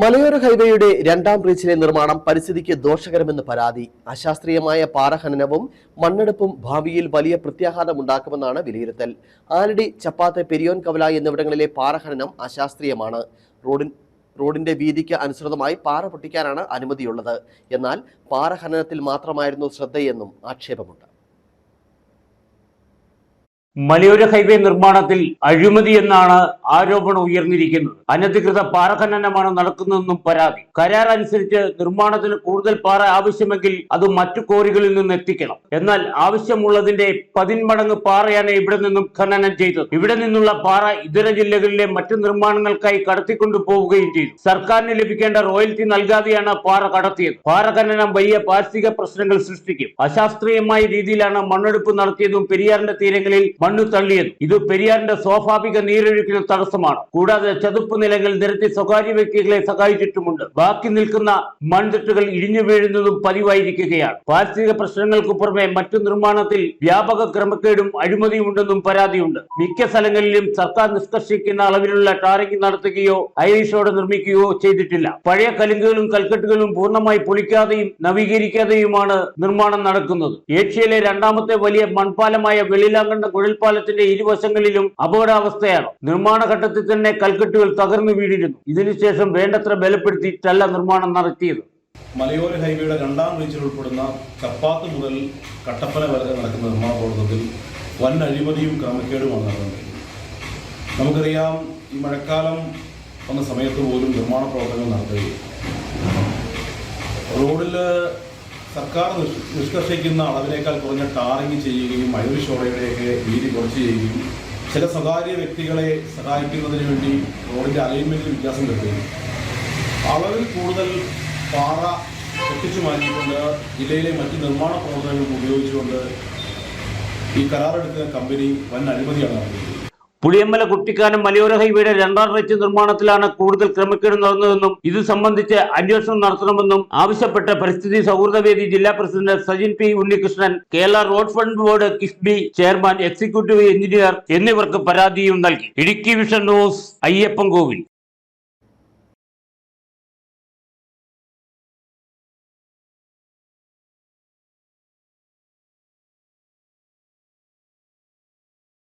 മലയോര ഹൈവേയുടെ രണ്ടാം ബ്രിഡ്ജിലെ നിർമ്മാണം പരിസ്ഥിതിക്ക് ദോഷകരമെന്ന് പരാതി. അശാസ്ത്രീയമായ പാറഖനനവും മണ്ണെടുപ്പും ഭാവിയിൽ വലിയ പ്രത്യാഘാതം ഉണ്ടാക്കുമെന്നാണ് വിലയിരുത്തൽ. ആലടി ചപ്പാത്ത് പെരിയോൻ കവല എന്നിവിടങ്ങളിലെ പാറഖനനം അശാസ്ത്രീയമാണ്. റോഡിൻ റോഡിന്റെ വീതിക്ക് അനുസൃതമായി പാറ പൊട്ടിക്കാനാണ് അനുമതിയുള്ളത്. എന്നാൽ പാറഖനനത്തിൽ മാത്രമായിരുന്നു ശ്രദ്ധയെന്നും ആക്ഷേപമുണ്ട്. മലയോര ഹൈവേ നിർമ്മാണത്തിൽ അഴിമതി എന്നാണ് ആരോപണം ഉയർന്നിരിക്കുന്നത്. അനധികൃത പാറഖനനമാണ് നടക്കുന്നതെന്നും പരാതി. കരാർ അനുസരിച്ച് നിർമ്മാണത്തിന് കൂടുതൽ പാറ ആവശ്യമെങ്കിൽ അത് മറ്റു കോറികളിൽ നിന്ന് എത്തിക്കണം. എന്നാൽ ആവശ്യമുള്ളതിന്റെ പതിന്മടങ്ങ് പാറയാണ് ഇവിടെ നിന്നും ഖനനം ചെയ്തത്. ഇവിടെ നിന്നുള്ള പാറ ഇതര ജില്ലകളിലെ മറ്റു നിർമ്മാണങ്ങൾക്കായി കടത്തിക്കൊണ്ടു പോവുകയും ചെയ്തു. സർക്കാരിന് ലഭിക്കേണ്ട റോയൽറ്റി നൽകാതെയാണ് പാറ കടത്തിയത്. പാറ ഖനനം വലിയ പാരിസ്ഥിതിക പ്രശ്നങ്ങൾ സൃഷ്ടിക്കും. അശാസ്ത്രീയമായ രീതിയിലാണ് മണ്ണെടുപ്പ് നടത്തിയതും പെരിയാറിന്റെ തീരങ്ങളിൽ മണ്ണ് തള്ളിയത്. ഇത് പെരിയാറിന്റെ സ്വാഭാവിക നീരൊഴുക്കിന് തടസ്സമാണ്. കൂടാതെ ചതുപ്പ് നിലങ്ങൾ നിരത്തി സ്വകാര്യ വ്യക്തികളെ സഹായിച്ചിട്ടുമുണ്ട്. ബാക്കി നിൽക്കുന്ന മൺതിട്ടുകൾ ഇടിഞ്ഞു വീഴുന്നതും പതിവായിരിക്കുകയാണ്. പാരിസ്ഥിതിക പ്രശ്നങ്ങൾക്ക് പുറമെ മറ്റു നിർമ്മാണത്തിൽ വ്യാപക ക്രമക്കേടും അഴിമതിയും ഉണ്ടെന്നും പരാതിയുണ്ട്. മിക്ക സ്ഥലങ്ങളിലും സർക്കാർ നിഷ്കർഷിക്കുന്ന അളവിലുള്ള ടാറിംഗ് നടത്തുകയോ ഐറിഷോടെ നിർമ്മിക്കുകയോ ചെയ്തിട്ടില്ല. പഴയ കലുങ്കുകളും കൽക്കെട്ടുകളും പൂർണമായി പൊളിക്കാതെയും നവീകരിക്കാതെയുമാണ് നിർമ്മാണം നടക്കുന്നത്. ഏഷ്യയിലെ രണ്ടാമത്തെ വലിയ മൺപാലമായ വെള്ളിലാങ്കണ്ട കുഴൽപ്പാലത്തിന്റെ ഇരുവശങ്ങളിലും അപകടാവസ്ഥയാണ്. നിർമ്മാണ ഘട്ടത്തിൽ തന്നെ കൽക്കെട്ടുകൾ തകർന്നു വീണിരുന്നു. ഇതിനുശേഷം വേണ്ടത്ര ബലപ്പെടുത്തിയിട്ടല്ല നിർമ്മാണം നടത്തിയത്. മലയോര ഹൈവേയുടെ രണ്ടാം റീച്ചിൽ ഉൾപ്പെടുന്ന കപ്പാത്ത് മുതൽ കട്ടപ്പന വരെ നടക്കുന്ന നിർമ്മാണ പ്രവർത്തനത്തിൽ വൻ അഴിമതിയും ക്രമക്കേടുമാണ് നടന്നത് നമുക്കറിയാം ഈ മഴക്കാലം വന്ന സമയത്ത് പോലും നിർമ്മാണ പ്രവർത്തനങ്ങൾ നടത്തുകയും. റോഡിൽ സർക്കാർ നിഷ്- നിഷ്കർഷിക്കുന്ന അളവിനേക്കാൾ കുറഞ്ഞ ടാറിങ് ചെയ്യുകയും ഐറിഷോടയുടെയൊക്കെ വീതി കുറച്ച് ചെയ്യുകയും ചില സ്വകാര്യ വ്യക്തികളെ സഹായിക്കുന്നതിന് വേണ്ടി റോഡിന്റെ അലൈൻമെന്റിൽ വ്യത്യാസം വരുത്തുകയും അളവിൽ കൂടുതൽ പാറ ഒട്ടിച്ചു മാറ്റിക്കൊണ്ട് ജില്ലയിലെ മറ്റ് നിർമ്മാണ പ്രവർത്തനങ്ങൾക്ക് ഉപയോഗിച്ചുകൊണ്ട് ഈ കരാറെടുക്കുന്ന കമ്പനി വൻ അഴിമതിയാണ് നടത്തുന്നത് പുളിയമ്മല കുട്ടിക്കാനം മലയോര ഹൈവേയുടെ രണ്ടാം റേറ്റ് നിർമ്മാണത്തിലാണ് കൂടുതൽ ക്രമക്കേട് നടന്നതെന്നും ഇത് സംബന്ധിച്ച് അന്വേഷണം നടത്തണമെന്നും ആവശ്യപ്പെട്ട പരിസ്ഥിതി സൗഹൃദവേദി ജില്ലാ president Sajin P Unnikrishnan Kerala road fund board KIIFB chairman executive engineer എന്നിവർക്ക് പരാതിയും നൽകി. Idukki vision news Ayyappancoil